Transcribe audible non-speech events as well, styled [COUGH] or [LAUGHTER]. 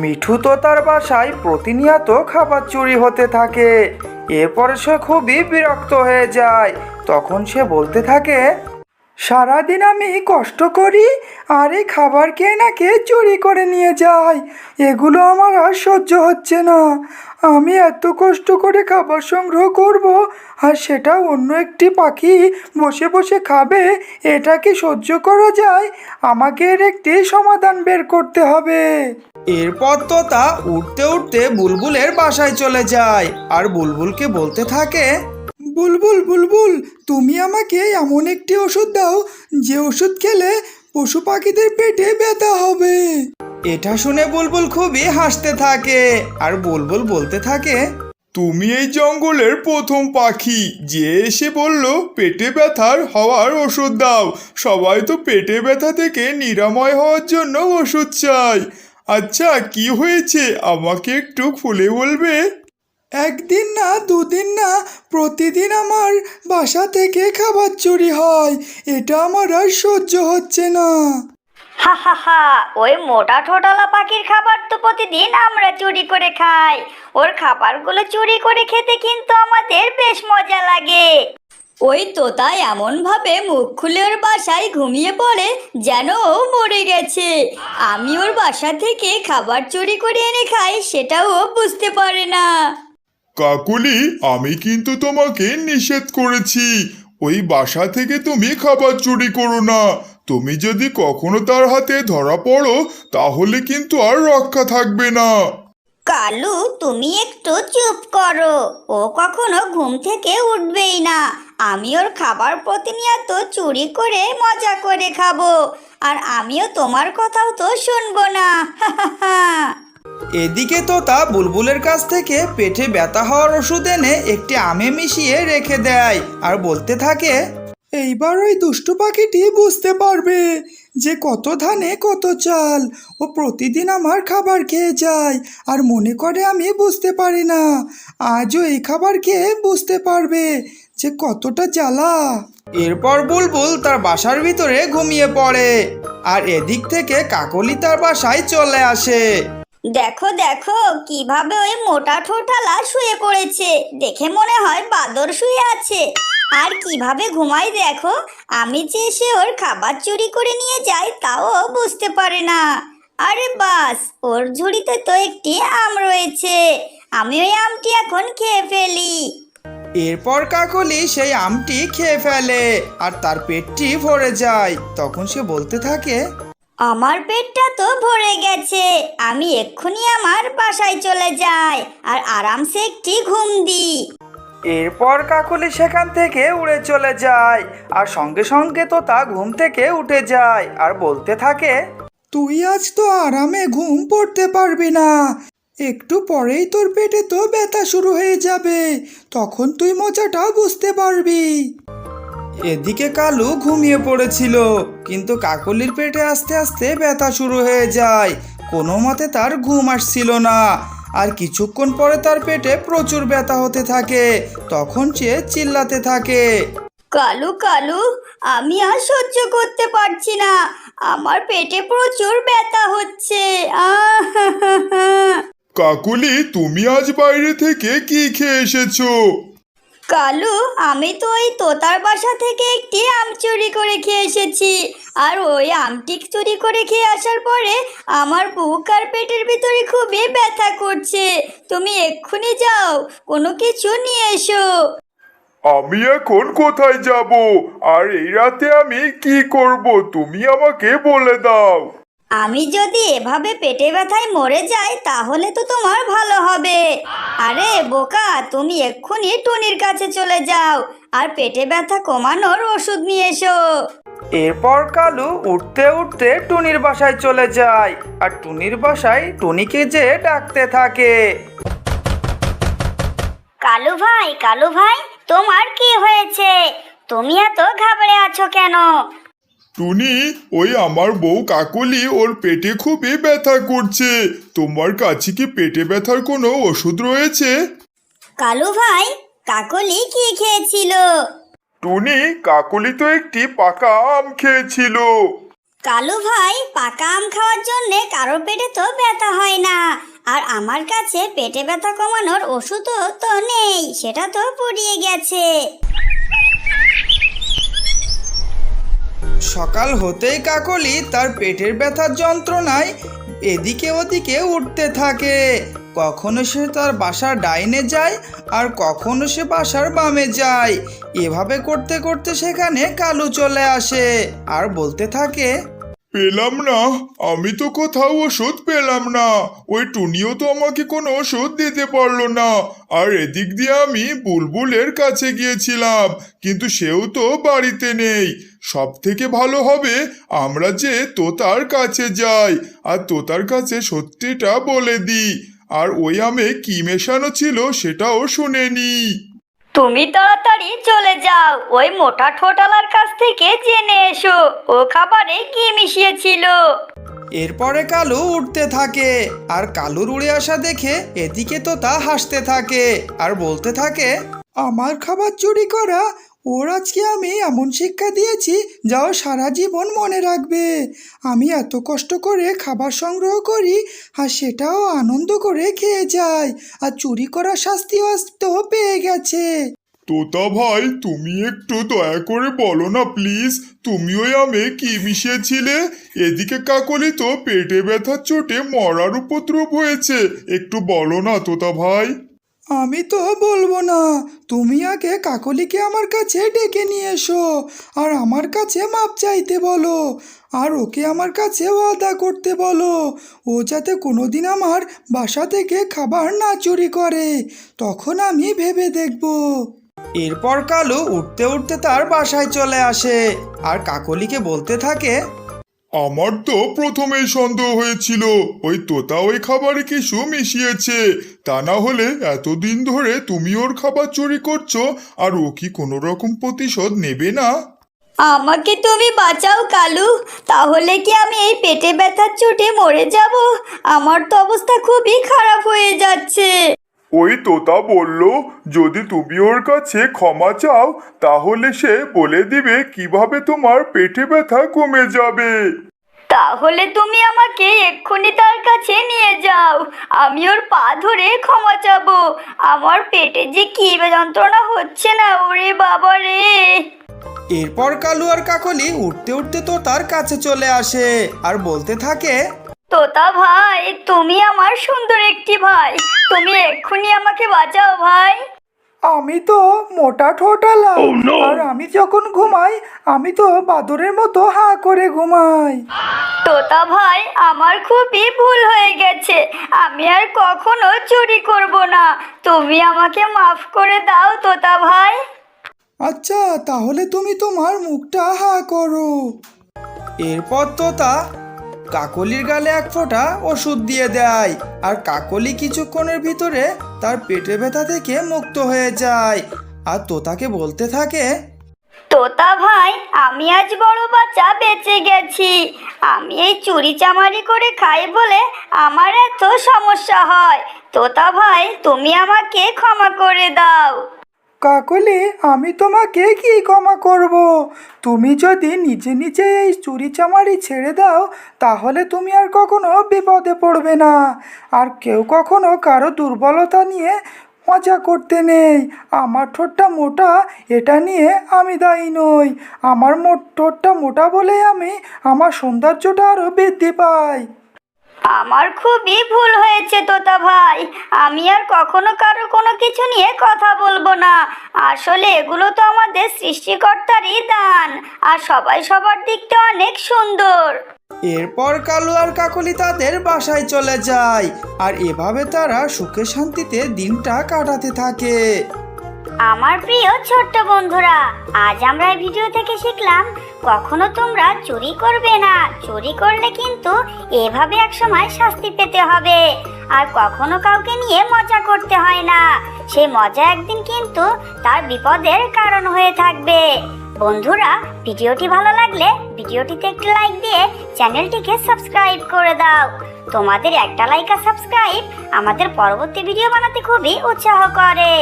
মিঠু তো তার বাসায় প্রতিনিয়ত খাবার চুরি হতে থাকে। এরপরে সে খুবই বিরক্ত হয়ে যায়। তখন সে বলতে থাকে, সারাদিন আমি কষ্ট করি আর এই খাবার খেয়ে না খেয়ে চুরি করে নিয়ে যাই। এগুলো আমার আর সহ্য হচ্ছে না। আমি এত কষ্ট করে খাবার সংগ্রহ করব আর সেটা অন্য একটি পাখি বসে বসে খাবে, এটা কি সহ্য করা যায়? আমাকে এর একটি সমাধান বের করতে হবে। এরপর তো তা উঠতে উঠতে বুলবুলের বাসায় চলে যায়। আর বুলবুলকে বলতে থাকে, বুলবুল বুলবুল, তুমি আমাকে এমন একটি ওষুধ দাও যে ওষুধ খেলে পশু পাখিদের পেটে ব্যথা হবে। এটা শুনে বুলবুল খুবই হাসতে থাকে। আর বুলবুল বলতে থাকে, তুমি এই জঙ্গলের প্রথম পাখি যে এসে বলল পেটে ব্যথার হওয়ার ওষুধ দাও। সবাই তো পেটে ব্যথা থেকে নিরাময় হওয়ার জন্য ওষুধ চাই আচ্ছা কি হয়েছে? আমাকে একটু খুলে বলবে? একদিন না, দুদিন না, প্রতিদিন আমার বাসা থেকে খাবার চুরি হয়। এটা আমার আর সহ্য হচ্ছে না। হা হা হা, ওই মোটা ঠোঁটালা পাখির খাবার তো প্রতিদিন আমরা চুরি করে খাই। ওর খাবারগুলো চুরি করে খেতে কিন্তু আমাদের বেশ মজা লাগে। ওই তোতা এমন ভাবে মুখ খুলে ওর বাসায় ঘুমিয়ে পড়ে যেন ও মরে গেছে। আমি ওর বাসা থেকে খাবার চুরি করে এনে খাই সেটাও ও বুঝতে পারে না। কাকুলি আমি কিন্তু তোমাকে নিষেধ করেছি। ওই বাসা থেকে তুমি খাবার চুরি করো না। তুমি যদি কখনো তার হাতে ধরা পড়ো তাহলে কিন্তু আর রক্ষা থাকবে না। কালু তুমি একটু চুপ করো। ও কখনো ঘুম থেকে উঠবেই না। আমি ওর খাবার প্রতিনিয়ত চুরি করে মজা করে খাব। আর আমিও তোমার কথাও তো শুনব না। [LAUGHS] এদিকে তো তা বুলবুলের কাছ থেকে পেটে ব্যথা হওয়ার ওষুধ এনে একটি আমে মিশিয়ে রেখে দেয় আর বলতে থাকে, এইবার ওই দুষ্টু পাখিটি বুঝতে পারবে যে কত ধানে কত চাল, ও প্রতিদিন আমার খাবার খেয়ে যায় আর মনে করে আমি বুঝতে পারি না। আজও এই খাবার খেয়ে বুঝতে পারবে যে কতটা জ্বালা। এরপর বুলবুল তার বাসার ভিতরে ঘুমিয়ে পড়ে আর এদিক থেকে কাকলি তার বাসায় চলে আসে। দেখো দেখো কীভাবে ওই মোটা ঠোঁটালা শুয়ে পড়েছে। দেখে মনে হয় বাদর শুয়ে আছে। আর কীভাবে ঘুমাই দেখো আমি যে এসে ওর খাবার চুরি করে নিয়ে যাই তাও বুঝতে পারে না। আরে বাস ওর ঝুড়িতে তো একটি আম রয়েছে। আমি ওই আমটি এখন খেয়ে ফেলি। এরপর কাকলি সেই আমটি খেয়ে ফেলে আর তার পেটটি ভরে যায়। তখন সে বলতে থাকে আমার পেটটা তো ভরে গেছে। আমি এক্ষুনি আমার বাসায় চলে যাই আর আরামসে একটি ঘুম দিই। এরপর কাকলি সেখান থেকে উড়ে চলে যায় আর সঙ্গে সঙ্গে তো তা ঘুম থেকে উঠে যায় আর বলতে থাকে তুই আজ তো আরামে ঘুম পড়তে পারবি না। একটু পরেই তোর পেটে তো ব্যথা শুরু হয়ে যাবে, তখন তুই মজাটা বুঝতে পারবি। এদিকে কালু ঘুমিয়ে পড়েছিল, কিন্তু কাকলির পেটে আস্তে আস্তে ব্যথা শুরু হয়ে যায়। কোনো মতে তার ঘুম আসছিল না, আর কিছুক্ষণ পরে তার পেটে প্রচুর ব্যথা হতে থাকে, তখন সে চিল্লাতে থাকে। কালু কালু, আমি আর সহ্য করতে পারছি না, আমার পেটে প্রচুর ব্যথা হচ্ছে, আহ কাকুলি তুমি আজ বাইরে থেকে কি খেয়ে এসেছ? কালু আমি তো ওই তোতার বাসা থেকে একটি আম চুরি করে খেয়ে এসেছি। আর ওই আমটি চুরি করে খেয়ে আসার পরে আমার বুক আর পেটের ভিতরে খুবই ব্যথা করছে। তুমি এক্ষুনি যাও কোনো কিছু নিয়ে এসো। আমি এখন কোথায় যাব? আর এই রাতে আমি কি করব তুমি আমাকে বলে দাও। আমি যদি এভাবে পেটে ব্যথায় মরে যাই তাহলে তো তোমার ভালো হবে। আরে বোকা তুমি এক্ষুনি টুনির কাছে চলে যাও আর পেটে ব্যথা কমানোর ওষুধ নিয়ে এসো। এরপর কালু উঠতে উঠতে টুনির বাসায় চলে যায় আর টুনির বাসায় টুনিকে যে ডাকতে থাকে। কালু ভাই কালু ভাই তোমার কি হয়েছে? তুমি এত ঘাবড়ে আছো কেন? টুনি ওই আমার বউ কাকলি ওর পেটে খুবই ব্যথা করছে। তোমার কাছে কি পেটে ব্যথার কোনো ওষুধ রয়েছে? কালু ভাই কাকলি কি খেয়েছিল? টুনি কাকলি তো একটি পাকা আম খেয়েছিল। কালু ভাই পাকা আম খাওয়ার জন্যে কারও পেটে তো ব্যথা হয় না। আর আমার কাছে পেটে ব্যথা কমানোর ওষুধও তো নেই সেটা তো পুড়িয়ে গেছে। সকাল হতেই কাকলি তার পেটের ব্যথার যন্ত্রণায় এদিকে ওদিকে উঠতে থাকে। কখনো সে তার বাসার ডাইনে যায় আর কখনো সে বাসার বামে যায়। এভাবে করতে করতে সেখানে কালু চলে আসে। আর বলতে থাকে পেলাম না। আমি তো কোথাও ওষুধ পেলাম না। ওই টুনিও তো আমাকে কোনো ওষুধ দিতে পারল না। আর এদিক দিয়ে আমি বুলবুলের কাছে গিয়েছিলাম, কিন্তু সেও তো বাড়িতে নেই। সব থেকে ভালো হবে আমরা যে তোতার কাছে যাই, আর তোতার কাছে সত্যিটা বলে দিই। আর ওই আমে কি মেশানো ছিল সেটাও শুনে নিই। তুমি তাড়াতাড়ি চলে যাও। ওই মোটা ঠোঁটালার কাছ থেকে জেনে এসো। ও খাবারে কি মিশিয়েছিল? এরপরে কালু উঠতে থাকে। আর কালুর উড়ে আসা দেখে এদিকে তো তা হাসতে থাকে। আর বলতে থাকে, আমার খাবার চুরি করা ওর আজকে আমি এমন শিক্ষা দিয়েছি যাও সারা জীবন মনে রাখবে। আমি এত কষ্ট করে খাবার সংগ্রহ করি আর সেটাও আনন্দ করে খেয়ে যাই আর চুরি করার শাস্তিও আজ তো পেয়ে গেছে। তোতা ভাই, তুমি একটু দয়া করে বলো না প্লিজ তুমি ওই আমে কি মিশিয়েছিলে? এদিকে কাকলি তো পেটে ব্যথার চোটে মরার উপদ্রব হয়েছে। একটু বলো না তোতা ভাই। আমি তো বলব না, তুমি আগে কাকলিকে আমার কাছে ডেকে নিয়ে এসো, আর আমার কাছে মাপ চাইতে বলো, আর ওকে আমার কাছে ওয়াদা করতে বলো, ও যাতে কোনোদিন আমার বাসা থেকে খাবার না চুরি করে, তখন আমি ভেবে দেখব। এরপর কালু উঠতে উঠতে তার বাসায় চলে আসে, আর কাকলিকে বলতে থাকে আমার তো প্রথমেই সন্দেহ হয়েছিল। ওই তোতা ওই খাবারে কিছু মিশিয়েছে। তা না হলে এতদিন ধরে তুমি ওর খাবার চুরি করছ, আর ও কি কোনো রকম প্রতিশোধ নেবে না? আমাকে তুমি বাঁচাও, কালু। তাহলে কি আমি এই পেটে ব্যথার চোটে মরে যাব? আমার তো অবস্থা খুবই খারাপ হয়ে যাচ্ছে। ওই তোতা বলল যদি তুমি ওর কাছে ক্ষমা চাও তাহলে সে বলে দিবে কীভাবে তোমার পেটে ব্যথা কমে যাবে। তাহলে তুমি আমাকে এক্ষুনি তার কাছে নিয়ে যাও। আমি ওর পা ধরে ক্ষমা চাবো। আমার পেটে যে কি যন্ত্রণা হচ্ছে না ওরে বাবা রে। এরপর কালু আর কাকলি উঠতে উঠতে তো তার কাছে চলে আসে আর বলতে থাকে তোতা ভাই তুমি আমার সুন্দর একটি ভাই। তুমি এক্ষুনি আমাকে বাঁচাও ভাই। আমি তো মোটা ঠোঁটালা। আর আমি যখন ঘুমাই আমি তো বাদরের মতো হা করে ঘুমাই। তোতা ভাই আমার খুবই ভুল হয়ে গেছে। আমি আর কখনো চুরি করব না। তুমি আমাকে মাফ করে দাও তোতা ভাই। আচ্ছা তাহলে তুমি তোমার মুখটা হা করো। এরপর তোতা কাকলির গালে এক ফোঁটা ওষুধ দিয়ে দেয় আর কাকলি কিছুক্ষণের ভিতরে তার পেটে ব্যথা থেকে মুক্ত হয়ে যায়। আর তোতাকে বলতে থাকে, তোতা ভাই, আমি আজ বড় বাচ্চা বেঁচে গেছি। আমি এই চুরি চামারি করে খাই বলে আমার এত সমস্যা হয়। তোতা ভাই, তুমি আমাকে ক্ষমা করে দাও। কাকলি, আমি তোমাকে কি ক্ষমা করব? তুমি যদি নিজে নিজে এই চুরি চামারি ছেড়ে দাও, তাহলে তুমি আর কখনো বিপদে পড়বে না। আর কেউ কখনো কারও দুর্বলতা নিয়ে মজা করতে নেই। আমার ঠোঁটটা মোটা, এটা নিয়ে আমি দায়ী নই। আমার ঠোঁটটা মোটা বলে আমি আমার সৌন্দর্যটা আরও বৃদ্ধি পাই। আমার খুবই ভুল হয়েছে তোতা ভাই। আমি আর কখনো কারও কোনো কিছু নিয়ে কথা বলব না। আসলে এগুলো তো আমাদের সৃষ্টিকর্তারই দান, আর সবাই সবার দিকটা অনেক সুন্দর। এরপর কালু আর কাকলি তাদের বাসায় চলে যায়, আর এভাবে তারা সুখে শান্তিতে দিনটা কাটাতে থাকে। আমার প্রিয় ছোট্ট বন্ধুরা, আজ আমরা এই ভিডিও থেকে শিখলাম কখনো তোমরা চুরি করবে না। চুরি করলে কিন্তু এভাবে একসময় শাস্তি পেতে হবে। আর কখনো কাউকে নিয়ে মজা করতে হয় না। সেই মজা একদিন কিন্তু তার বিপদের কারণ হয়ে থাকবে। বন্ধুরা, ভিডিওটি ভালো লাগলে ভিডিওটিতে একটি লাইক দিয়ে চ্যানেলটিকে সাবস্ক্রাইব করে দাও। তোমাদের একটা লাইক আর সাবস্ক্রাইব আমাদের পরবর্তী ভিডিও বানাতে খুবই উৎসাহ করে।